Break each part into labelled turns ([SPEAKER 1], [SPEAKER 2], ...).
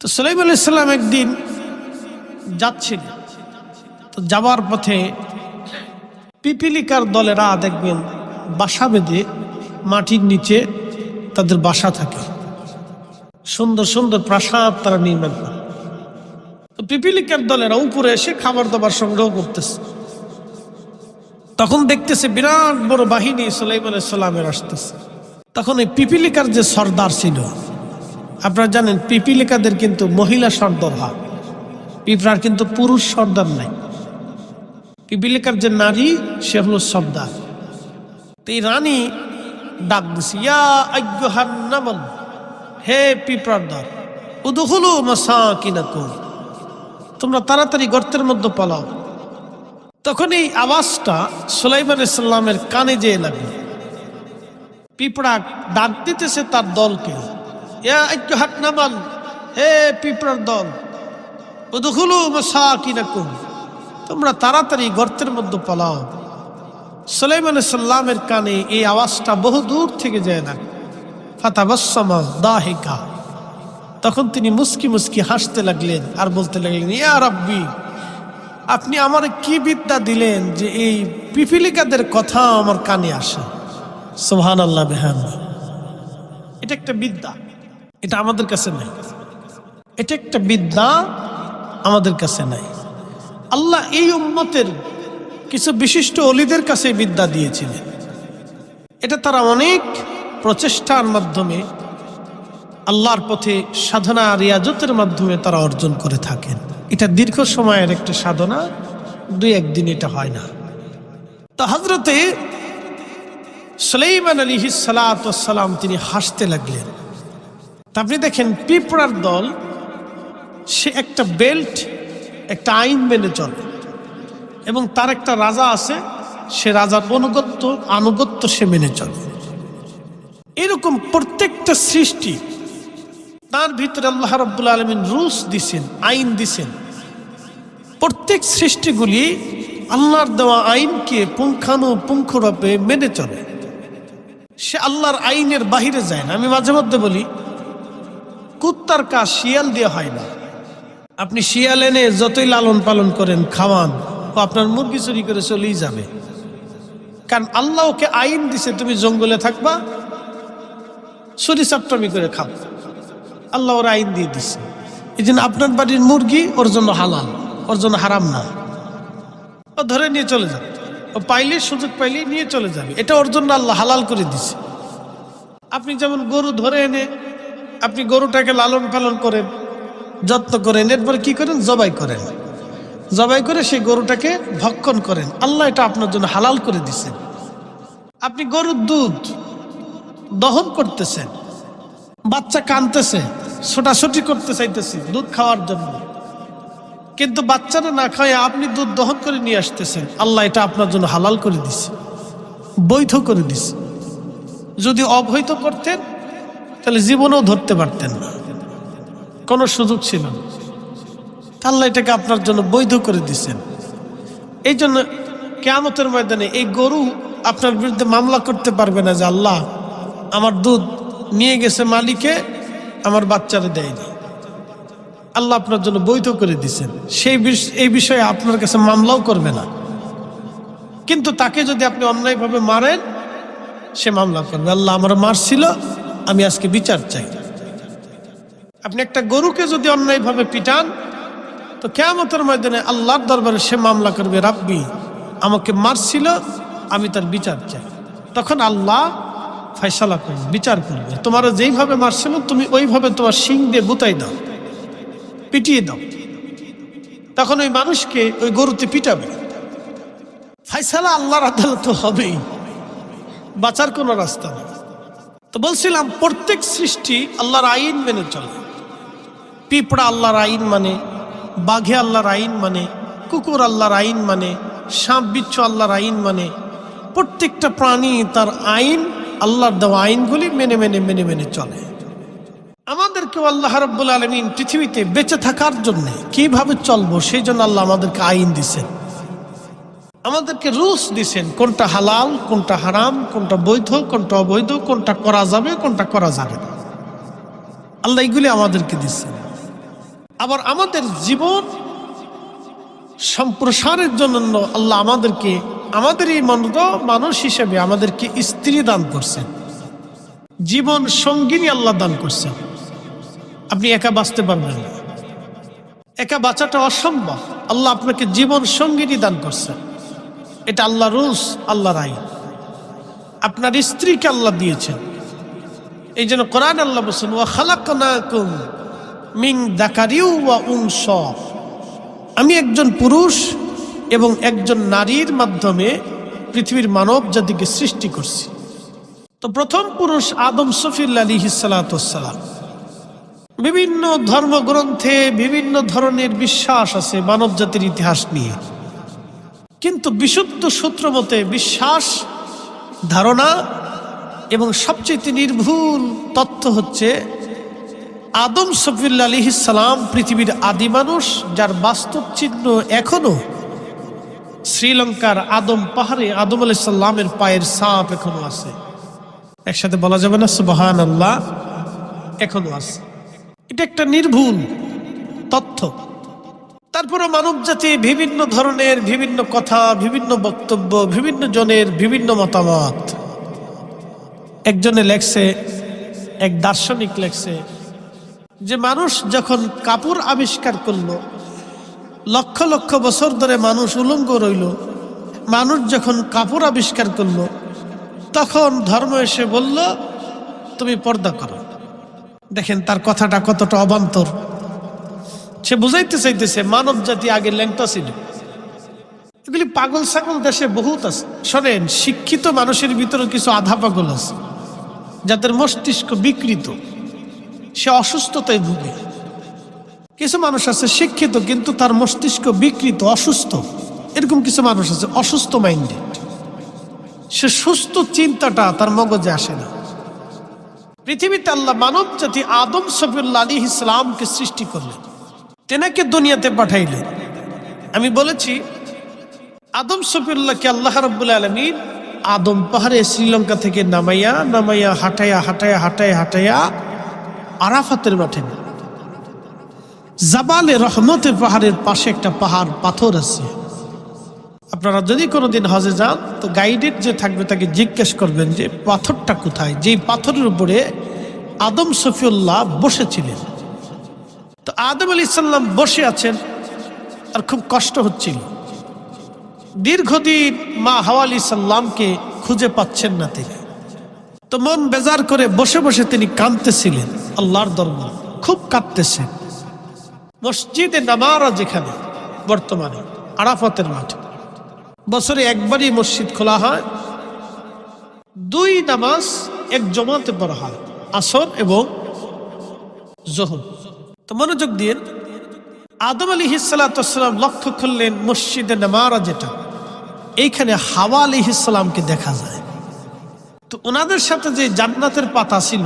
[SPEAKER 1] তো সালাইম আলাইসাল্লাম একদিন যাচ্ছিলেন তো যাওয়ার পথে পিপিলিকার দলেরা দেখবেন বাসা বেঁধে মাটির নিচে তাদের বাসা থাকে। সুন্দর সুন্দর প্রাসাদ তারা নির্মাণ করে। তো পিপিলিকার দলেরা উপরে এসে খাবার দাবার সংগ্রহ করতেছে। তখন দেখতেছে বিরাট বড় বাহিনী সালাইম আলাইসাল্লামের আসতেছে। তখন এই পিপিলিকার যে সর্দার ছিল আপনারা জানেন, পিপিলিকাদের কিন্তু মহিলা সর্দার হয়। পিঁপড়ার কিন্তু পুরুষ সর্দার নাই। পিপিলিকার যে নারী, সে হলো সর্দার। তো এই রানী ডাক হে পিঁপড়ার দল উদুহুলু মাসাকিনাকুম, তোমরা তাড়াতাড়ি গর্তের মধ্যে পালাও। তখন এই আওয়াজটা সুলাইমান ইসলামের কানে যেয়ে লাগল। পিঁপড়া ডাক দিতেছে তার দলকে। ইয়া আজ্ঞহান্নামান হে পিঁপড়ার দল উদুহুলু মাসাকিনাকুম, তোমরা তাড়াতাড়ি গর্তের মধ্যে পালাও। সুলাইমান সাল্লামের কানে এই আওয়াজটা বহু দূর থেকে যায় না। ফাতাবাসমা দাহিকা, তখন তিনি মুস্কি মুস্কি হাসতে লাগলেন আর বলতে লাগলেন, ইয়া রাব্বি, আপনি আমার কি বিদ্যা দিলেন যে এই পিপিলিকাদের কথা আমার কানে আসে? সোহান আল্লাহ বেহান এটা একটা বিদ্যা। এটা আমাদের কাছে নাই। এটা একটা বিদ্যা আমাদের কাছে নাই। আল্লাহ এই উম্মতের কিছু বিশিষ্ট অলিদের কাছে বিদ্যা দিয়েছিলেন। এটা তারা অনেক প্রচেষ্টার মাধ্যমে আল্লাহর পথে সাধনা রিয়াজতের মাধ্যমে তারা অর্জন করে থাকেন। এটা দীর্ঘ সময়ের একটা সাধনা, দুই একদিন এটা হয় না। তো হজরতে সুলাইমান আলী সালাম তিনি হাসতে লাগলেন। তা আপনি দেখেন, পিঁপড়ার দল, সে একটা বেল্ট, একটা আইন মেনে চলে। এবং তার একটা রাজা আছে, সে রাজার অনুগত্য আনুগত্য সে মেনে চলে। এরকম প্রত্যেকটা সৃষ্টি, তার ভিতরে আল্লাহ রব্বুল আলমিন রুলস দিছেন, আইন দিছেন। প্রত্যেক সৃষ্টিগুলি আল্লাহর দেওয়া আইনকে পুঙ্খানু পুঙ্খানুপুঙ্খরূপে মেনে চলে। সে আল্লাহর আইনের বাহিরে যায় না। আমি মাঝে মধ্যে বলি কুত্তার কাজ শিয়াল দিয়ে হয় না। আপনি শিয়াল এনে যতই লালন পালন করেন, খাওয়ান, ও আপনার মুরগি চুরি করে চলেই যাবে। কারণ আল্লাহ ওকে আইন দিছে, তুমি জঙ্গলে থাকবা, চুরি চাপটামি করে খাও। আল্লাহ ওর আইন দিয়ে দিছে। এই জন্য আপনার বাড়ির মুরগি ওর জন্য হালাল, ওর জন্য হারাম না। ও ধরে নিয়ে চলে যাবে। ও পাইলে, সুযোগ পাইলে নিয়ে চলে যাবে। এটা ওর জন্য আল্লাহ হালাল করে দিছে। আপনি যেমন গরু ধরে এনে আপনি গরুটাকে লালন পালন করেন, যত্ন করেন, এরপরে কি করেন? জবাই করেন। জবাই করে সেই গরুটাকে ভক্ষণ করেন। আল্লাহ এটা আপনার জন্য হালাল করে দিছেন আপনি গরুর দুধ দহন করতেছেন, বাচ্চা কানতেছে ছোটাছুটি করতে চাইতেছে দুধ খাওয়ার জন্য। কিন্তু বাচ্চারা না খায় আপনি দুধ দহন করে নিয়ে আসতেছেন। আল্লাহ এটা আপনার জন্য হালাল করে দিছে বৈধ করে দিছে যদি অবৈধ করতেন তাহলে জীবনেও ধরতে পারতেন না। কোনো সুযোগ ছিল না। আল্লাহ এটাকে আপনার জন্য বৈধ করে দিছেন এই জন্য কেয়ামতের ময়দানে এই গরু আপনার বিরুদ্ধে মামলা করতে পারবে না যে আল্লাহ আমার দুধ নিয়ে গেছে মালিকে, আমার বাচ্চারা দেয়নি। আল্লাহ আপনার জন্য বৈধ করে দিছেন সেই এই বিষয়ে আপনার কাছে মামলাও করবে না। কিন্তু তাকে যদি আপনি অন্যায়ভাবে মারেন, সে মামলা করবে। আল্লাহ আমার মারছিল আমি আজকে বিচার চাই। আপনি একটা গরুকে যদি অন্যায়ভাবে পিটান, তো কেমতের ময়দানে আল্লাহর দরবারে সে মামলা করবে, রাব্বি, আমাকে মারছিল, আমি তার বিচার চাই। তখন আল্লাহ ফয়সালা করবে, বিচার করবে। তোমার যেইভাবে মারছিল, তুমি ওইভাবে তোমার শিং দিয়ে গুতাই দাও, পিটিয়ে দাও। তখন ওই মানুষকে ওই গরুতে পিটাবে। ফাইসালা আল্লাহর আদালত হবেই। বাঁচার কোনো রাস্তা নেই। তো বলছিলাম, প্রত্যেক সৃষ্টি আল্লাহর আইন মেনে চলে। পিঁপড়া আল্লাহর আইন মানে বাঘে আল্লাহর আইন মানে কুকুর আল্লাহর আইন মানে সাপ, বিচ্ছু আল্লাহর আইন মানে প্রত্যেকটা প্রাণী তার আইন, আল্লাহর দেওয়া আইনগুলি মেনে মেনে মেনে মেনে চলে। আমাদেরকেও আল্লাহ রব্বুল আলমিন পৃথিবীতে বেঁচে থাকার জন্য কীভাবে চলবো, সেই জন্য আল্লাহ আমাদেরকে আইন দিছেন। আমাদেরকে রুলস দিছেন কোনটা হালাল, কোনটা হারাম, কোনটা বৈধ, কোনটা অবৈধ, কোনটা করা যাবে, কোনটা করা যাবে না। আল্লাহ এগুলি আমাদেরকে দিচ্ছেন। আবার আমাদের জীবন সম্প্রসারের জন্য আল্লাহ আমাদেরকে, আমাদের এই মনত মানুষ হিসেবে আমাদেরকে স্ত্রী দান করছেন। জীবন সঙ্গিনী আল্লাহ দান করছেন। আপনি একা বাঁচতে পারবেন না। একা বাঁচাটা অসম্ভব। আল্লাহ আপনাকে জীবন সঙ্গিনী দান করছেন। এটা আল্লাহ রুস আল্লাহর আইন আপনার স্ত্রীকে আল্লাহ দিয়েছেন। এই জন্য কোরআন আল্লাহ বলছেন, ওয়া খালাকুম মিং দাকারিউ ওয়া উংস আমি একজন পুরুষ এবং একজন নারীর মাধ্যমে পৃথিবীর মানব জাতিকে সৃষ্টি করছি। তো প্রথম পুরুষ আদম সফিল্লা আলী হিসালাতাম বিভিন্ন ধর্মগ্রন্থে বিভিন্ন ধরনের বিশ্বাস আছে মানব জাতির ইতিহাস নিয়ে। কিন্তু বিশুদ্ধ সূত্র মতে বিশ্বাস, ধারণা এবং সবচেয়ে নির্ভুল তথ্য হচ্ছে আদম সফিল্লা আলী সালাম পৃথিবীর আদি মানুষ যার বাস্তব চিহ্ন এখনও শ্রীলঙ্কার আদম পাহাড়ে আদম আলি সাল্লামের পায়ের সাপ এখনও আছে। একসাথে বলা যাবে না সুবাহান আল্লাহ এখনও আছে। এটা একটা নির্ভুল তথ্য তারপরে মানব জাতি বিভিন্ন ধরনের, বিভিন্ন কথা, বিভিন্ন বক্তব্য, বিভিন্ন জনের বিভিন্ন মতামত। একজনে লেখছে, এক দার্শনিক লেখছে, যে মানুষ যখন কাপড় আবিষ্কার করল, লক্ষ লক্ষ বছর ধরে মানুষ উলঙ্গ রইল, মানুষ যখন কাপড় আবিষ্কার করল, তখন ধর্ম এসে বলল, তুমি পর্দা করো। দেখেন তার কথাটা কতটা অবান্তর। সে বুঝাইতে চাইতেছে, মানব জাতি আগে ল্যাংটা ছিল। এগুলি পাগল ছাগল দেশে বহুত আছে। শোনেন, শিক্ষিত মানুষের ভিতরে কিছু আধা পাগল আছে, যাদের মস্তিষ্ক বিকৃত। সে অসুস্থতায় ভুগে। কিছু মানুষ আছে শিক্ষিত, কিন্তু তার মস্তিষ্ক বিকৃত, অসুস্থ। এরকম কিছু মানুষ আছে, অসুস্থ মাইন্ডেড। সে সুস্থ চিন্তাটা তার মগজে আসে না। পৃথিবীতে আল্লাহ মানব জাতি আদম সফিউল্লা আলী ইসলামকে সৃষ্টি করলেন। তেনাকে দুনিয়াতে পাঠাইলেন আমি বলেছি, আদম সফিউল্লাহকে আল্লাহ রব্বুল আলমিন আদম পাহাড়ে শ্রীলঙ্কা থেকে নামাইয়া নামাইয়া, হাঁটাইয়া হাঁটাইয়া হাঁটাইয়া হাঁটাইয়া আরাফাতের মাঠে। জাবালে রহমতের পাহাড়ের পাশে একটা পাহাড়, পাথর আছে। আপনারা যদি কোনোদিন হজে যান, তো গাইডেড যে থাকবে তাকে জিজ্ঞেস করবেন যে, পাথরটা কোথায়? যেই পাথরের উপরে আদম সফিউল্লাহ বসেছিলেন। তো আদম আলী সাল্লাম বসে আছেন আর খুব কষ্ট হচ্ছিল। দীর্ঘদিন মা হাওয়া আলী সাল্লামকে খুঁজে পাচ্ছেন না তিনি। তো মন বেজার করে বসে বসে তিনি কাঁদতেছিলেন আল্লাহর দরবার, খুব কাঁদতেছেন। মসজিদে নামারা যেখানে, বর্তমানে, আরাফাতের মাঠে। বছরে একবারই মসজিদ খোলা হয়। দুই নামাজ এক জমাতে পড়া হয়, আসর এবং জোহর। তো মনোযোগ দিয়ে আদম আলী হিসালাম লক্ষ্য করলেন মসজিদে নামারা যেটা, এইখানে হাওয়া আলী ইসালামকে দেখা যায়। তো ওনাদের সাথে যে জান্নাতের পাতা ছিল,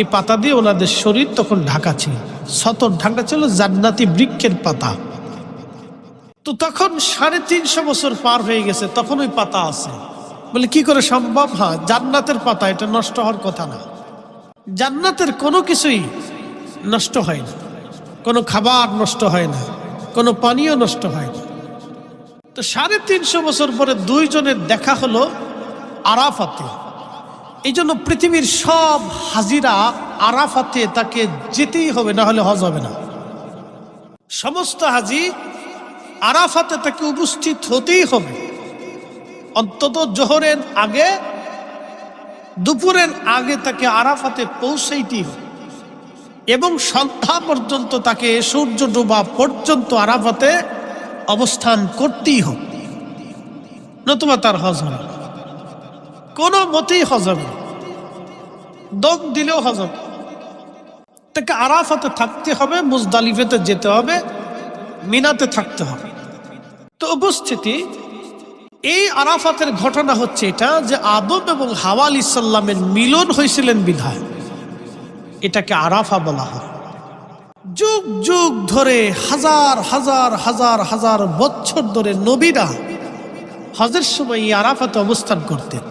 [SPEAKER 1] এই পাতা দিয়ে ওনাদের শরীর তখন ঢাকা ছিল। সতর ঢাকা ছিল জান্নাতি বৃক্ষের পাতা। তো তখন সাড়ে তিনশো বছর পার হয়ে গেছে, তখন ওই পাতা আছে। বলে, কি করে সম্ভব হ্যাঁ? জান্নাতের পাতা, এটা নষ্ট হওয়ার কথা না। জান্নাতের কোনো কিছুই নষ্ট হয় না। কোনো খাবার নষ্ট হয় না, কোনো পানীয় নষ্ট হয় না। তো সাড়ে তিনশো বছর পরে দুইজনের দেখা হলো আরাফাতে। এই জন্য পৃথিবীর সব হাজিরা আরাফাতে তাকে যেতেই হবে, না হলে হজ হবে না। সমস্ত হাজি আরাফাতে তাকে উপস্থিত হতেই হবে। অন্তত জোহরের আগে, দুপুরের আগে তাকে আরাফাতে পৌঁছাইতেই হবে। এবং সন্ধ্যা পর্যন্ত তাকে সূর্য ডোবা পর্যন্ত আরাফাতে অবস্থান করতেই হবে। নতুবা তার হজ হবে। কোনো মতেই হজ হবে দম দিলেও হজ হবে তাকে আরাফাতে থাকতে হবে, মুজদালিফেতে যেতে হবে, মিনাতে থাকতে হবে। তো উপস্থিতি, এই আরাফাতের ঘটনা হচ্ছে এটা যে আদম এবং হাওয়াল ইসাল্লামের মিলন হয়েছিলেন বিধায়। এটাকে আরাফা বলা হয়। যুগ যুগ ধরে হাজার হাজার হাজার হাজার বছর ধরে নবীরা হজের সময় এই আরাফাতে অবস্থান করতেন।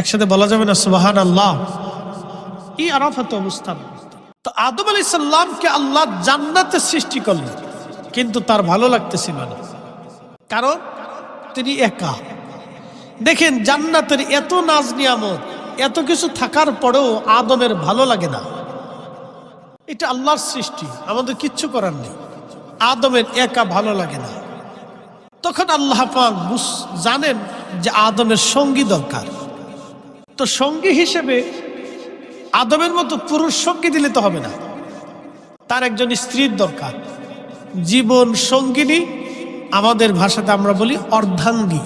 [SPEAKER 1] একসাথে বলা যাবে না সুবাহান আল্লাহ এই আরাফাতে অবস্থান তো আদম আলি সাল্লামকে আল্লাহ জান্নাতে সৃষ্টি করলেন, কিন্তু তার ভালো লাগতেছিল না। কারণ তিনি একা। দেখেন জান্নাতের এত নাজ নিয়ামত এত কিছু থাকার পরেও আদমের ভালো লাগে না। এটা আল্লাহর সৃষ্টি, আমাদের কিচ্ছু করার নেই। আদমের একা ভালো লাগে না। তখন আল্লাহ পাক জানেন যে আদমের সঙ্গী দরকার। তো সঙ্গী হিসেবে আদমের মতো পুরুষ সঙ্গী দিলে তো হবে না। তার একজন স্ত্রীর দরকার। জীবন সঙ্গিনী, আমাদের ভাষাতে আমরা বলি অর্ধাঙ্গী।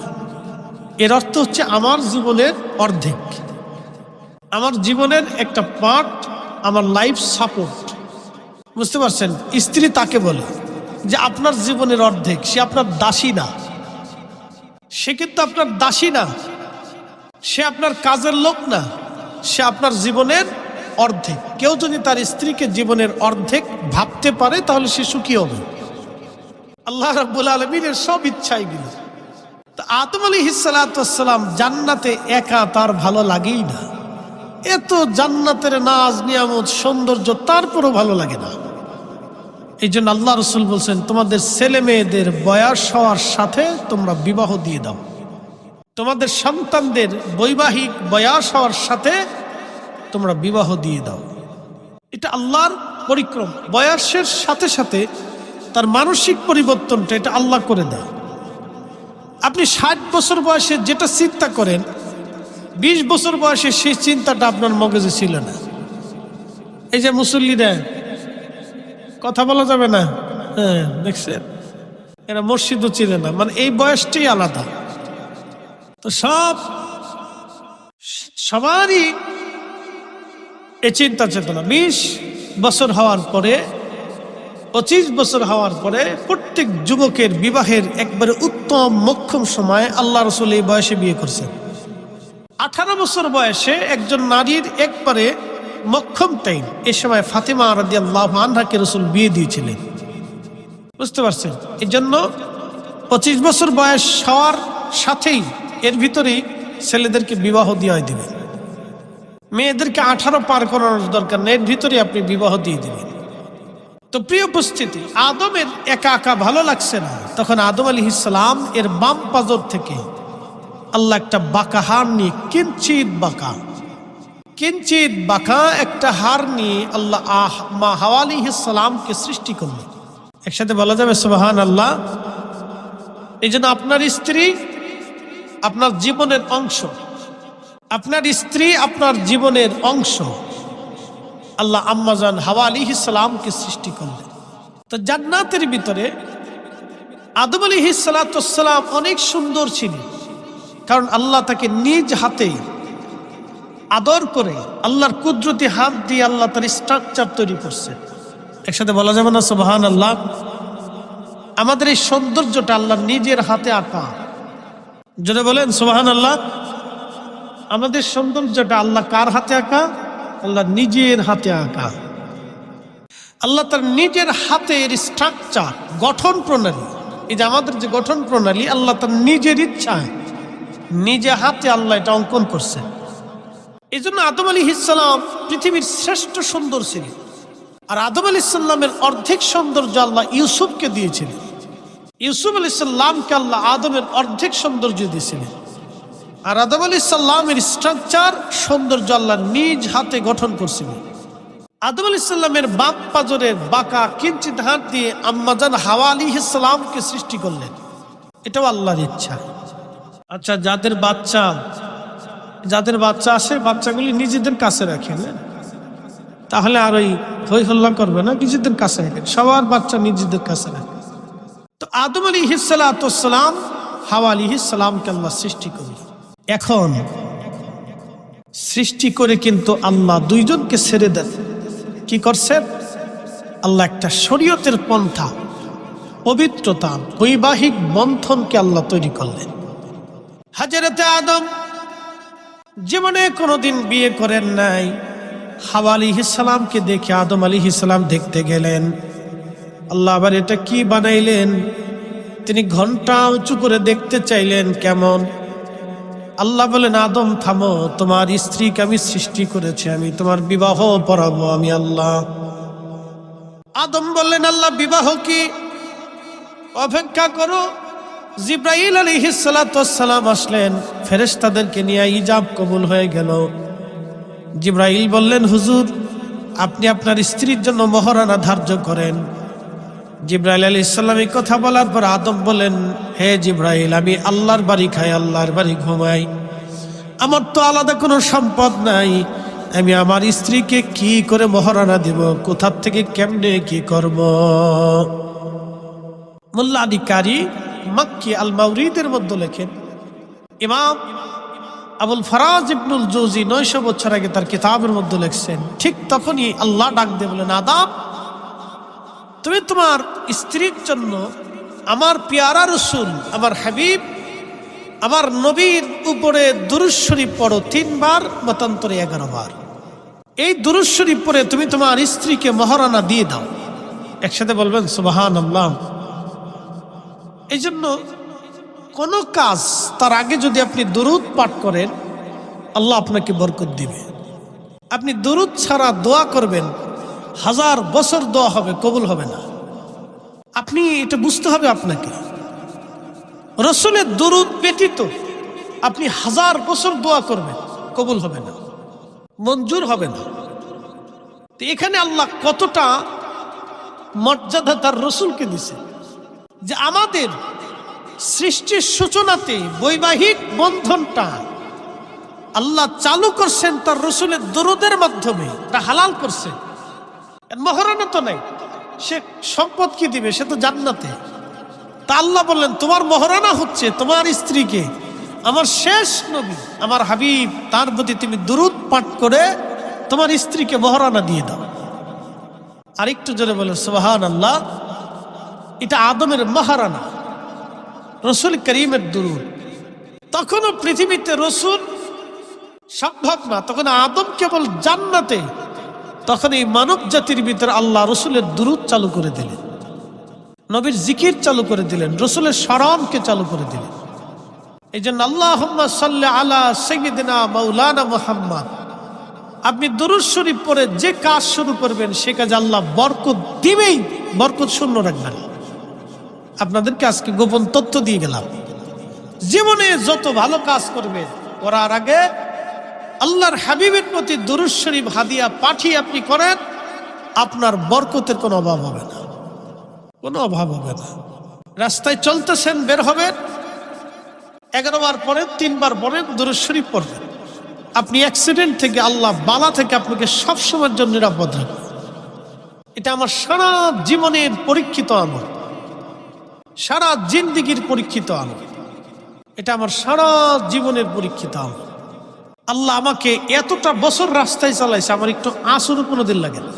[SPEAKER 1] এর অর্থ হচ্ছে আমার জীবনের অর্ধেক। আমার জীবনের একটা পার্ট আমার লাইফ সাপোর্ট বুঝতে পারছেন? স্ত্রী তাকে বলে যে, আপনার জীবনের অর্ধেক, সে আপনার দাসী না। সে কিন্তু আপনার দাসী না। সে আপনার কাজের লোক না। সে আপনার জীবনের অর্ধেক। কেউ যদি তার স্ত্রীকে জীবনের অর্ধেক ভাবতে পারে, তাহলে সে সুখী হবে। আল্লাহ রাব্বুল আলমিনের সব ইচ্ছাই গেল তো আদম আলী হিসালাম জান্নাতে একা তার ভালো লাগেই না। এত জান্নাতের নাজ, নিয়ামত, সৌন্দর্য, তারপরও ভালো লাগে না। এই জন্য আল্লাহ রসুল বলছেন, তোমাদের ছেলে মেয়েদের বয়স হওয়ার সাথে তোমরা বিবাহ দিয়ে দাও। তোমাদের সন্তানদের বৈবাহিক বয়স হওয়ার সাথে তোমরা বিবাহ দিয়ে দাও। এটা আল্লাহর পরিক্রম। বয়সের সাথে সাথে তার মানসিক পরিবর্তনটা এটা আল্লাহ করে দেয়। আপনি ষাট বছর বয়সে যেটা চিন্তা করেন বিশ বছর বয়সে সেই চিন্তাটা আপনার মগজে ছিল না। এই যে মুসল্লিরা কথা বলা যাবে না। হ্যাঁ দেখছেন? এরা মসজিদও চিনে না। মানে এই বয়সটাই আলাদা। তো সব, সবারই এ চিন্তা চেতনা। বিশ বছর হওয়ার পরে, পঁচিশ বছর হওয়ার পরে প্রত্যেক যুবকের বিবাহের একবারে উত্তম, মক্ষম সময় আল্লাহ রসুল এই বয়সে বিয়ে করছেন। আঠারো বছর বয়সে একজন নারীর একবারে মক্ষম টাইম এ সময় ফাতেমা রাদি রসুল বিয়ে দিয়েছিলেন। বুঝতে পারছেন? এই জন্য পঁচিশ বছর বয়স হওয়ার সাথেই এর ভিতরেই ছেলেদেরকে বিবাহ দিয়ে দিবে। মেয়েদেরকে আঠারো পার করানোর দরকার নেই, এর ভিতরে আপনি বিবাহ দিয়ে দেবেন। তো প্রিয় উপস্থিতি, আদমের একা একা ভালো লাগছে না। তখন আদম আলী ইসলাম এর বাম পাজর থেকে আল্লাহ একটা বাঁকা হার নিয়ে, কিঞ্চিত বাঁকা। কিঞ্চিত বাঁকা একটা হার নিয়ে আল্লাহ আহ, মা হাওয়ালি ইসলামকে সৃষ্টি করলেন। একসাথে বলা যাবে সুবাহান আল্লাহ এই জন্য আপনার স্ত্রী আপনার জীবনের অংশ। আপনার স্ত্রী আপনার জীবনের অংশ। আল্লাহ আম্মাজান হাওয়া আলী ইসলামকে সৃষ্টি করলেন। তো জান্নাতের ভিতরে আদম আলী সালাতাম অনেক সুন্দর ছিলেন। কারণ আল্লাহ তাকে নিজ হাতে আদর করে আল্লাহর কুদরতি হাত দিয়ে আল্লাহ তার স্ট্রাকচার তৈরি করছে। একসাথে বলা যাবে না সুবাহান আল্লাহ আমাদের এই সৌন্দর্যটা আল্লাহ নিজের হাতে আঁকা। যদি বলেন সুবাহান আল্লাহ আমাদের সৌন্দর্যটা আল্লাহ কার হাতে আঁকা? আল্লাহ নিজের হাতে আঁকা। আল্লাহ তার নিজের হাতের স্ট্রাকচার গঠন প্রণালী। এই যে আমাদের যে গঠন প্রণালী, আল্লাহ তার নিজের ইচ্ছায় নিজে হাতে আল্লাহ এটা অঙ্কন করছেন এই জন্য আদম আলী ইসাল্লাম পৃথিবীর শ্রেষ্ঠ সুন্দর ছিলেন আর আদম আলী ইসাল্লামের অর্ধেক সৌন্দর্য আল্লাহ ইউসুফকে দিয়েছিলেন। ইউসুফ আলী সাল্লামকে আল্লাহ আদমের অর্ধেক সৌন্দর্য দিয়েছিলেন। আর আদম আলী সাল্লামের স্ট্রাকচার সৌন্দর্য আল্লাহ নিজ হাতে গঠন করছিলেন। আদম আলী সাল্লামের বাপ পাজরের বাঁকা কিঞ্চিত হাত দিয়ে আম্মাজান হাওয়া আলী ইসলামকে সৃষ্টি করলেন। এটাও আল্লাহর ইচ্ছা। আচ্ছা যাদের বাচ্চা যাদের বাচ্চা আসে, বাচ্চাগুলি নিজেদের কাছে রাখেন? তাহলে আর ওই হই হল্লা করবে না, নিজেদের কাছে রাখেন সবার বাচ্চা নিজেদের কাছে রাখেন তো আদম আলী হিসালাম হাওয়া আলী ইসলামকে আল্লাহ সৃষ্টি করলেন এখন সৃষ্টি করে কিন্তু আল্লাহ দুইজনকে ছেড়ে দেন। কি করছেন আল্লাহ একটা শরীয়তের পন্থা, পবিত্রতা, বৈবাহিক বন্ধনকে আল্লাহ তৈরি করলেন। হাজারাতে আদম জীবনে কোনোদিন বিয়ে করেন নাই। হাওয়া আলী ইসলামকে দেখে আদম আলী ইসলাম দেখতে গেলেন। আল্লাহ আবার এটা কি বানাইলেন? তিনি ঘণ্টা উঁচু করে দেখতে চাইলেন কেমন? আল্লাহ বলেন, আদম, থামো, তোমার স্ত্রীকে আমি সৃষ্টি করেছি, আমি তোমার বিবাহ পড়াবো, আমি আল্লাহ। আদম বললেন, আল্লাহ, বিবাহ কি? অপেক্ষা করো। জিব্রাইল আলী হিসালাম আসলেন, ফেরেশতাদেরকে নিয়ে ইজাব কবুল হয়ে গেল। জিব্রাইল বললেন, হুজুর, আপনি আপনার স্ত্রীর জন্য মহারানা ধার্য করেন। জিব্রাইল আলী ইসলাম কথা বলার পর আদম বলেন হে জিব্রাইল, আমি আল্লাহর বাড়ি খাই, আল্লাহর বাড়ি ঘুমাই। আমার তো আলাদা কোনো সম্পদ নাই। আমি আমার স্ত্রীকে কি করে মহারানা দিব? কোথার থেকে কেমনে কি করব? মোল্লা আলী কারি মাক্কি আল মাউরিদের মধ্যে লেখেন, ইমাম আবুল ফরাজ ইবনুল জৌজি নয়শো বছর আগে তার কিতাবের মধ্যে লেখছেন, ঠিক তখনই আল্লাহ ডাক দিয়ে বলেন, আদাব, তুমি তোমার স্ত্রীর জন্য আমার পিয়ারা রসুল, আমার হাবিব, আমার নবীর উপরে দুরুশ্বরী পড়ো তিনবার, মতান্তরে এগারো বার। এই দুরুশ্বরী পরে তুমি তোমার স্ত্রীকে মহারানা দিয়ে দাও। একসাথে বলবেন সুবাহান আল্লাহ এই জন্য কোনো কাজ তার আগে যদি আপনি দরুদ পাঠ করেন, আল্লাহ আপনাকে বরকত দিবে। আপনি দরুদ ছাড়া দোয়া করবেন, হাজার বছর দোয়া হবে, কবুল হবে না। আপনি এটা বুঝতে হবে আপনাকে। রসুলের দরুদ ব্যতীত আপনি হাজার বছর দোয়া করবেন, কবুল হবে না, মঞ্জুর হবে না। তো এখানে আল্লাহ কতটা মর্যাদা তার রসুলকে দিছে যে আমাদের সৃষ্টির সূচনাতে বৈবাহিক বন্ধনটা আল্লাহ চালু করছেন তার রসুলের দরুদের মাধ্যমে, তা হালাল করছে। মহারানা তো নাই। সে সম্পদ কি দিবে? সে তো জান্নাতে। তা আল্লাহ বললেন, তোমার মহারানা হচ্ছে তোমার স্ত্রীকে, আমার শেষ নবী, আমার হাবিব, তার প্রতি তুমি দুরুদ পাঠ করে তোমার স্ত্রীকে মহারানা দিয়ে দাও। আরেকটু জোরে বলেন সোহান আল্লাহ এটা আদমের মহারানা, রসুল করিমের দুরুদ তখনও পৃথিবীতে রসুল সম্ভব না, তখন আদম কেবল জান্নাতে, তখন এই মানব জাতির ভিতরে আল্লাহ রসুলের দুরুদ চালু করে দিলেন। নবীর জিকির চালু করে দিলেন, রসুলের স্মরণকে চালু করে দিলেন। এই জন্য আল্লাহ সাল্লাহ আলা মৌলানা মোহাম্মদ। আপনি দুরুদ শরীফ পরে যে কাজ শুরু করবেন, সে কাজ আল্লাহ বরকত দিবেই, বরকত শূন্য রাখবেন। আপনাদেরকে আজকে গোপন তথ্য দিয়ে গেলাম। জীবনে যত ভালো কাজ করবে, করার আগে আল্লাহর হাবিবের প্রতি দুরুদ শরীফ, হাদিয়া পাঠিয়ে আপনি করেন, আপনার বরকতের কোনো অভাব হবে না। কোনো অভাব হবে না। রাস্তায় চলতেছেন, বের হবেন এগারো বার পরে তিনবার পরে দুরুদ শরীফ পড়বেন। আপনি অ্যাক্সিডেন্ট থেকে, আল্লাহ বালা থেকে আপনাকে সবসময়ের জন্য নিরাপদ রাখবেন এটা আমার সারা জীবনের পরীক্ষিত আমল। সারা জিন্দিগির পরীক্ষিত আমল এটা আমার সারা জীবনের পরীক্ষিত আমল আল্লাহ আমাকে এতটা বছর রাস্তায় চালাইছে, আমার একটু আসরও কোনোদিন লাগে না।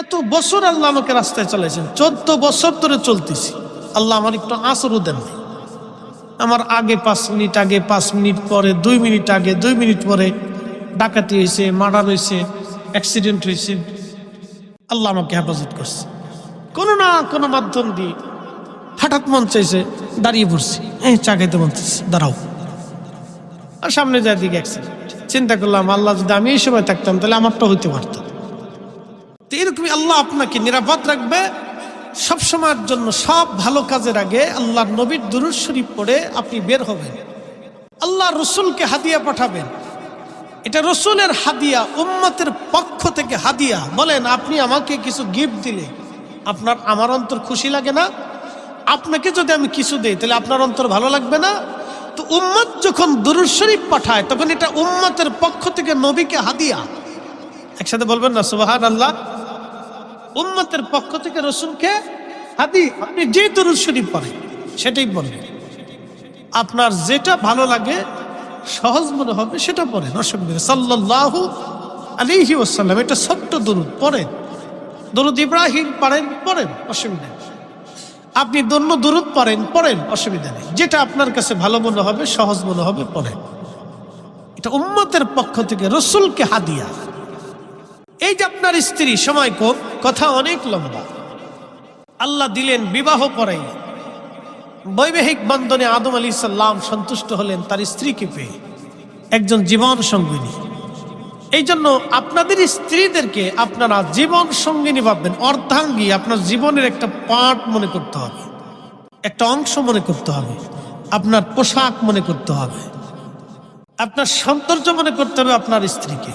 [SPEAKER 1] এত বছর আল্লাহ আমাকে রাস্তায় চালাইছেন, চোদ্দ বছর ধরে চলতেছি। আল্লাহ আমার একটু আসরও দেন নাই। আমার আগে পাঁচ মিনিট আগে, পাঁচ মিনিট পরে, দুই মিনিট আগে, দুই মিনিট পরে ডাকাতি হয়েছে, মার্ডার হয়েছে, অ্যাক্সিডেন্ট হয়েছে। আল্লাহ আমাকে হেফাজত করছে। কোনো না কোনো মাধ্যম দিয়ে হঠাৎ মন চাইছে, দাঁড়িয়ে পড়ছি। এই চা খাইতে মন চাইছে, দাঁড়াও। আর সামনে যায় দিকে অ্যাক্সিডেন্ট চিন্তা করলাম, আল্লাহ যদি আমি এই সময় থাকতাম, তাহলে আমারটা হইতে পারত। তো এরকমই আল্লাহ আপনাকে নিরাপদ রাখবে। সব সময়ের জন্য সব ভালো কাজের আগে আল্লাহ নবীর দুরুদ শরীফ পড়ে আপনি বের হবেন। আল্লাহ রসুলকে হাদিয়া পাঠাবেন। এটা রসুলের হাদিয়া, উম্মতের পক্ষ থেকে হাদিয়া। বলেন, আপনি আমাকে কিছু গিফট দিলে। আপনার, আমার অন্তর খুশি লাগে না? আপনাকে যদি আমি কিছু দিই, তাহলে আপনার অন্তর ভালো লাগবে না? তো উম্মত যখন দুরুদ শরীফ পাঠায়, তখন এটা উম্মতের পক্ষ থেকে নবীকে হাদিয়া। একসাথে বলবেন না সুবাহান আল্লাহ উম্মতের পক্ষ থেকে রসুলকে হাদি আপনি যে দরুদ শরীফ পড়েন, সেটাই বলবেন আপনার যেটা ভালো লাগে, সহজ মনে হবে, সেটা পড়েন। অসুবিধা। সাল্লাল্লাহু আলাইহি ওয়াসাল্লাম, এটা ছোট্ট দরুদ, পড়েন। দরুদ ইব্রাহিম পড়েন পড়েন, অসুবিধা আপনি দন্য দূরত পড়েন পড়েন, অসুবিধা নেই। যেটা আপনার কাছে ভালো মনে হবে, সহজ মনে হবে, পড়েন। এটা উম্মতের পক্ষ থেকে রসুলকে হাদিয়া। এই যে আপনার স্ত্রী, সময় কম, কথা অনেক লম্বা। আল্লাহ দিলেন বিবাহ করাই বৈবাহিক বন্ধনে আদম আলী সাল্লাম সন্তুষ্ট হলেন তার স্ত্রীকে পেয়ে। একজন জীবন সঙ্গিনী। এই জন্য আপনাদের স্ত্রীদেরকে আপনারা জীবন সঙ্গিনী ভাববেন। অর্ধাঙ্গী আপনার জীবনের একটা পার্ট মনে করতে হবে। একটা অংশ মনে করতে হবে। আপনার পোশাক মনে করতে হবে। আপনার সৌন্দর্য মনে করতে হবে আপনার স্ত্রীকে।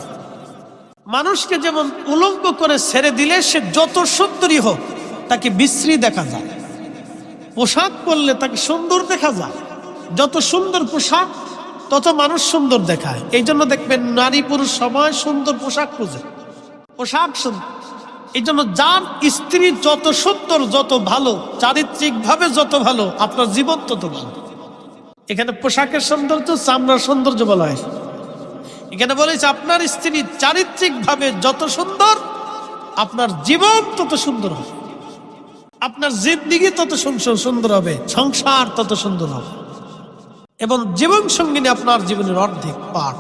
[SPEAKER 1] মানুষকে যেমন উলঙ্গ করে ছেড়ে দিলে সে যত সুন্দরী হোক, তাকে বিশ্রী দেখা যায়। পোশাক পরলে তাকে সুন্দর দেখা যায়। যত সুন্দর পোশাক তত মানুষ সুন্দর দেখায়। এই জন্য দেখবেন নারী পুরুষ সবাই সুন্দর পোশাক খুঁজে। পোশাক সুন্দর। এই জন্য যার স্ত্রী যত সুন্দর, যত ভালো চারিত্রিক ভাবে যত ভালো, আপনার জীবন তত ভালো। এখানে পোশাকের সৌন্দর্য, চামড়ার সৌন্দর্য বলা হয়। এখানে বলেছে আপনার স্ত্রী চারিত্রিক ভাবে যত সুন্দর, আপনার জীবন তত সুন্দর হবে। আপনার জিন্দিগি তত সুন্দর হবে। সংসার তত সুন্দর হবে। এবং জীবন সঙ্গিনী আপনার জীবনের অর্ধেক পাঠ।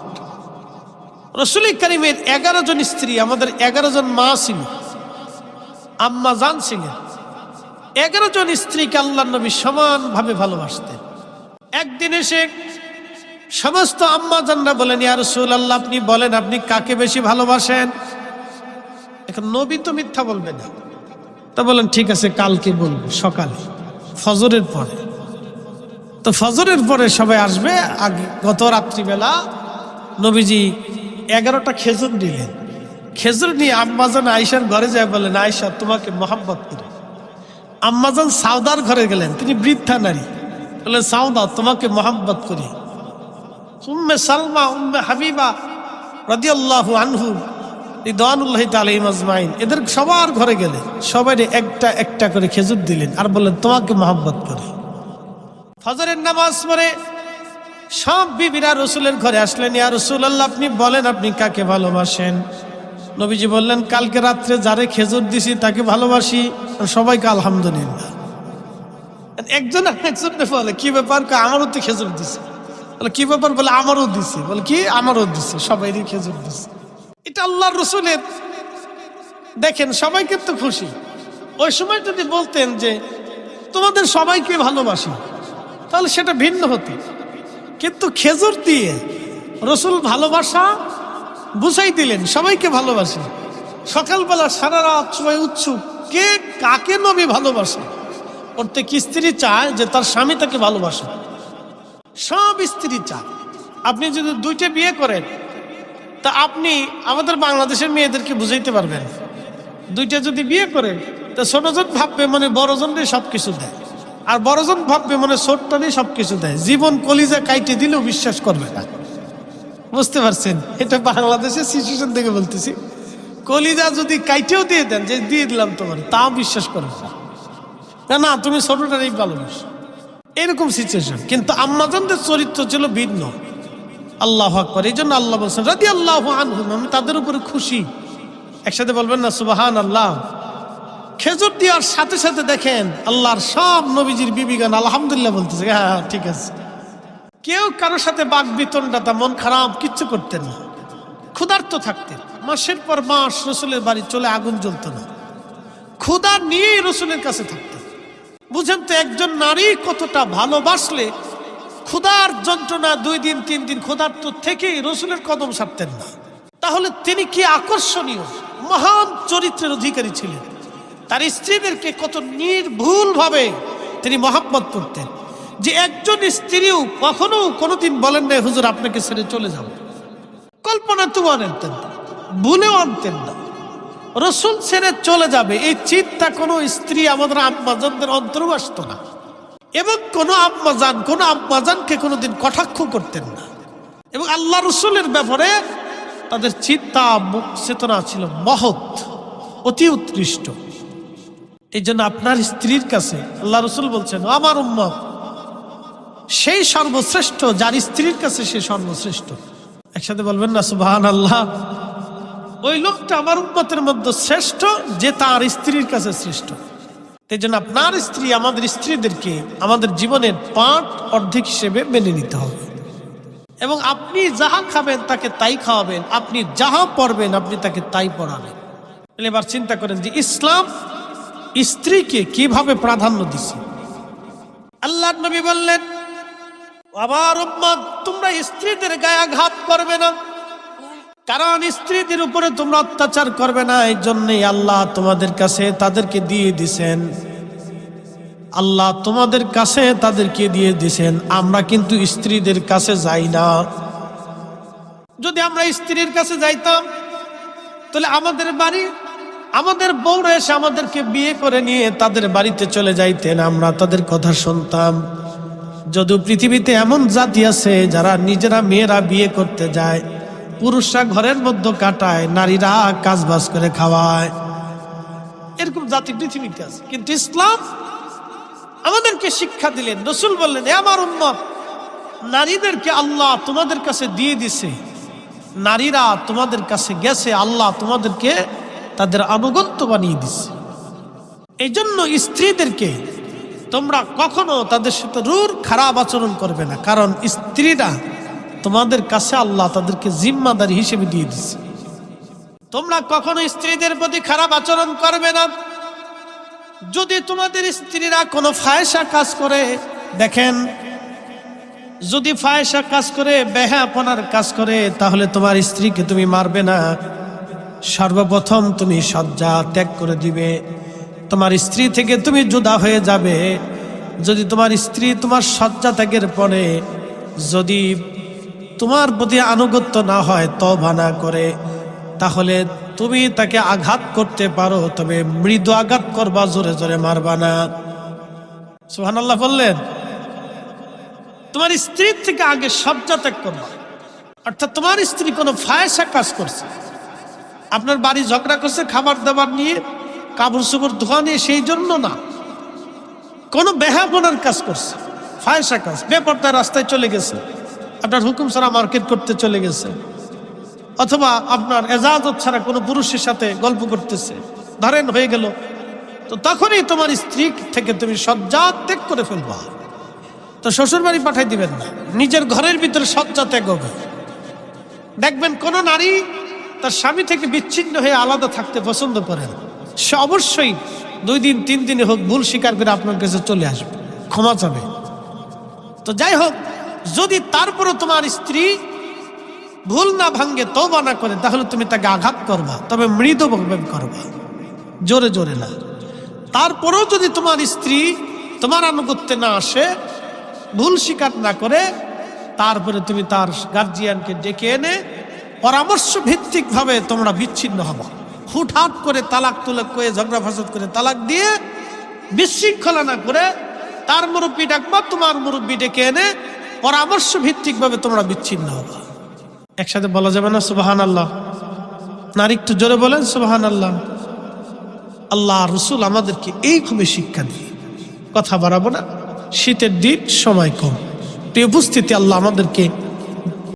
[SPEAKER 1] রসুল করিমের এগারো জন স্ত্রী, আমাদের এগারো জন মা ছিল, আম্মা জান ছিলেন এগারো জন স্ত্রীকে আল্লাহ নবী সমানভাবে ভালোবাসতেন। একদিন এসে সমস্ত আম্মা জানরা বলেন, ইয়া রসুল আল্লাহ আপনি বলেন, আপনি কাকে বেশি ভালোবাসেন? এখন নবী তো মিথ্যা বলবে না। তা বলেন, ঠিক আছে, কালকে বলব, সকালে, ফজরের পরে। তো ফজরের পরে সবাই আসবে। আগে গত রাত্রিবেলা নবীজি এগারোটা খেজুর নিলেন। খেজুর নিয়ে আম্মাজান আয়সার ঘরে যায় বলেন আয়সা তোমাকে মোহাম্মত করে। আম্মাজান সাউদার ঘরে গেলেন, তিনি বৃদ্ধা নারী। বললেন সাউদা তোমাকে মোহাম্মত করি। উম্মে সালমা, উম্মে হাবিবা রাদিয়াল্লাহু আনহু রিদওয়ানুল্লাহি তাআলা আজমাইন, এদের সবার ঘরে গেলেন। সবাই একটা একটা করে খেজুর দিলেন আর বললেন, তোমাকে মোহাম্মত করে। ফজরের নামাজ পড়ে সব বিবিরা রসুলের ঘরে আসলেন, ইয়া রসুল আল্লাহ আপনি বলেন আপনি কাকে ভালোবাসেন? নবীজি বললেন, কালকে রাত্রে যারে খেজুর দিছি তাকে ভালোবাসি সবাইকে আলহামদুলিল্লাহ। একজন একজন বলে, কি ব্যাপার? আমারও তো খেজুর দিছে। বলে, কি ব্যাপার? বলে, আমারও দিছে। বলে, কি? আমারও দিছে, সবাইরই খেজুর দিছে। এটা আল্লাহর রসুলের দেখেন, সবাইকে তো খুশি। ওই সময় যদি বলতেন যে, তোমাদের সবাইকে ভালোবাসি। তাহলে সেটা ভিন্ন হতো। কিন্তু খেজুর দিয়ে রসুল ভালোবাসা বুঝাই দিলেন, সবাইকে ভালোবাসে। সকালবেলা সারা রাত সবাই উৎসুক, কে কাকে নবী ভালোবাসে? প্রত্যেক স্ত্রী চায় যে তার স্বামী তাকে ভালোবাসে। সব স্ত্রী চায়। আপনি যদি দুইটা বিয়ে করেন, তা আপনি আমাদের বাংলাদেশের মেয়েদেরকে বুঝাইতে পারবেন। দুইটা যদি বিয়ে করেন, তা ছোটজন ভাববে মানে বড়জনরে সব কিছু দেয়। আর বড়জন ভাববে মানে ছোট্টরে সব কিছু দেয়। জীবন কলিজা কাইটে দিলেও বিশ্বাস করবে না। বুঝতে পারছেন? এটা বাংলাদেশের সিচুয়েশন থেকে বলতেছি। কলিজা যদি কাইটেও দিয়ে দেন, যে দিয়ে দিলাম তোমার, তাও বিশ্বাস করবে না। না না, তুমি ছোটটারই ভালোবাসো এরকম সিচুয়েশন কিন্তু আম্মাজানদের চরিত্র ছিল ভিন্ন। আল্লাহ আকবর। এই জন্য আল্লাহ বলছেন রাদি আল্লাহ আনহুম, আমি তাদের উপরে খুশি। একসাথে বলবেন না সুবাহান আল্লাহ খেজুর দেওয়ার সাথে সাথে দেখেন আল্লাহর সব নবীজির বিবিগান আলহামদুলিল্লাহ বলতেছে। হ্যাঁ হ্যাঁ, ঠিক আছে। কেউ কারোর সাথে বাঘ বিতণ্ডাতা মন খারাপ কিচ্ছু করতেন না। ক্ষুধার্ত থাকতেন। মাসের পর মাস রসুলের বাড়ি চলে আগুন জ্বলতো না। ক্ষুধা নিয়েই রসুলের কাছে থাকতেন। বুঝেন তো একজন নারী কতটা ভালোবাসলে ক্ষুধার যন্ত্রণা দুই দিন তিন দিন ক্ষুধার্ত থেকেই রসুলের কদম সারতেন না। তাহলে তিনি কি আকর্ষণীয় মহান চরিত্রের অধিকারী ছিলেন? তার স্ত্রীদেরকে কত নির্ভুল ভাবে তিনি মহাব্বত করতেন যে একজন স্ত্রীও কখনো কোনোদিন বলেন না হুজুর, আপনাকে ছেড়ে চলে যাব। কল্পনা তো আনতেন ভুলেও আনতেন না। রসুল ছেড়ে চলে যাবে, এই চিন্তা কোনো স্ত্রী, আমাদের আম্মাজানদের অন্তরেও না। এবং কোনো আম্মাজান কোনো আম্মাজানকে কোনোদিন কটাক্ষ করতেন না। এবং আল্লাহ রসুলের ব্যাপারে তাদের চিন্তা চেতনা ছিল মহৎ, অতি উৎকৃষ্ট। এই জন্য আপনার স্ত্রীর কাছে আল্লাহ রসুল বলছেন, আমার উম্মত, সেই সর্বশ্রেষ্ঠ, যার স্ত্রীর কাছে সে সর্বশ্রেষ্ঠ। একসাথে বলবেন না সুবাহান আল্লাহ ওই লোকটা আমার উন্মতের মধ্যে শ্রেষ্ঠ, যে তার স্ত্রীর কাছে শ্রেষ্ঠ। এই জন্য আপনার স্ত্রী আমাদের স্ত্রীদেরকে আমাদের জীবনের পাঠ অর্ধেক হিসেবে মেনে নিতে হবে। এবং আপনি যাহা খাবেন তাকে তাই খাওয়াবেন, আপনি যাহা পড়বেন আপনি তাকে তাই পড়াবেন। এবার চিন্তা করেন যে ইসলাম স্ত্রীকে কীভাবে প্রাধান্য দিছে? আল্লাহ নবী বললেন, আবার তোমরা স্ত্রীদের গায়ে আঘাত করবে না। কারণ স্ত্রীদের উপরে তোমরা অত্যাচার করবে না। এই জন্যই আল্লাহ তোমাদের কাছে তাদেরকে দিয়ে দিছেন। আল্লাহ তোমাদের কাছে তাদেরকে দিয়ে দিছেন। আমরা কিন্তু স্ত্রীদের কাছে যাই না। যদি আমরা স্ত্রীর কাছে যাইতাম, তাহলে আমাদের বাড়ি আমাদের বউরা এসে আমাদেরকে বিয়ে করে নিয়ে তাদের বাড়িতে চলে যাইতেন, আমরা তাদের কথা শুনতাম। যদিও পৃথিবীতে এমন জাতি আছে যারা নিজেরা মেয়েরা বিয়ে করতে যায়, পুরুষরা ঘরের মধ্যে কাটায়, নারীরা কাজ কাজবাজ করে খাওয়ায়। এরকম জাতি পৃথিবীতে আছে। কিন্তু ইসলাম আমাদেরকে শিক্ষা দিলেন, রসুল বললেন, "এ আমার উম্মত, নারীদেরকে আল্লাহ তোমাদের কাছে দিয়ে দিছে, নারীরা তোমাদের কাছে গেছে, আল্লাহ তোমাদেরকে তাদের আনুগত্য বানিয়ে দিছে। এই জন্য স্ত্রীদেরকে তোমরা কখনো তাদের সাথে রুর খারাপ আচরণ করবে না, কারণ স্ত্রীরা তোমাদের কাছে আল্লাহ তাদেরকে জিম্মাদারি হিসেবে দিয়ে দিছে। তোমরা কখনো স্ত্রীদের প্রতি খারাপ আচরণ করবে না। যদি তোমাদের স্ত্রীরা কোনো ফায়সা কাজ করে, দেখেন, যদি ফায়সা কাজ করে বেহাপনার কাজ করে, তাহলে তোমার স্ত্রীকে তুমি মারবে না। সর্বপ্রথম তুমি সজ্জা ত্যাগ করে দিবে। তোমার স্ত্রী থেকে তুমি জুদা হয়ে যাবে। যদি তোমার স্ত্রী তোমার সজ্জা ত্যাগের পরে যদি তোমার প্রতি আনুগত্য না হয় তবা না করে, তাহলে তুমি তাকে আঘাত করতে পারো, তবে মৃদু আঘাত করবা, জোরে জোরে মারবা না। সুহান আল্লাহ বললেন, তোমার স্ত্রীর থেকে আগে সজ্জা ত্যাগ করবা। অর্থাৎ তোমার স্ত্রী কোনো ফায়সা কাজ করছে। আপনার বাড়ি ঝগড়া করছে, খাবার দাবার নিয়ে, কাপড় চোপড় ধোয়া নিয়ে, সেই জন্য না। কোনো বেহাপনার কাজ করছে, ফায়সা কাজ বেপর্দায় রাস্তায় চলে গেছে। আপনার হুকুম ছাড়া মার্কেট করতে চলে গেছে। অথবা আপনার এজাজত ছাড়া কোনো পুরুষের সাথে গল্প করতেছে। ধরেন, হয়ে গেল। তো তখনই তোমার স্ত্রী থেকে তুমি সজ্জা ত্যাগ করে ফেলবা। তো শ্বশুর বাড়ি পাঠাই দিবেন না। নিজের ঘরের ভিতরে সজ্জা ত্যাগ হবে। দেখবেন কোন নারী তার স্বামী থেকে বিচ্ছিন্ন হয়ে আলাদা থাকতে পছন্দ করে না সে অবশ্যই দুই দিন, তিন দিনে হোক ভুল স্বীকার করে আপনার কাছে চলে আসবে। ক্ষমা চাবে। তো যাই হোক, যদি তারপরও তোমার স্ত্রী ভুল না ভাঙ্গে তবা না করে, তাহলে তুমি তাকে আঘাত করবা, তবে মৃদুভাবে করবা। জোরে জোরে না। তারপরেও যদি তোমার স্ত্রী তোমার আনুগত্যে না আসে, ভুল স্বীকার না করে, তারপরে তুমি তার গার্জিয়ানকে ডেকে এনে পরামর্শ ভিত্তিক ভাবে তোমরা বিচ্ছিন্ন হবা। হুটহাট করে তালাক তুলাক করে ঝগড়া ফাসাদ করে তালাক দিয়ে বিশৃঙ্খলা না করে তার মুরব্বী ডাকবা, তোমার মুরব্বী ডেকে এনে পরামর্শ ভিত্তিক ভাবে তোমরা বিচ্ছিন্ন হবা। একসাথে বলা যাবে না সুবাহান আল্লাহ নারী একটু জোরে বলেন সুবাহান আল্লাহ আল্লাহ রসুল আমাদেরকে এই খুবই শিক্ষা দিয়ে। কথা বাড়াবো না, শীতের দিন সময় কম। প্রিয় উপস্থিতি, আল্লাহ আমাদেরকে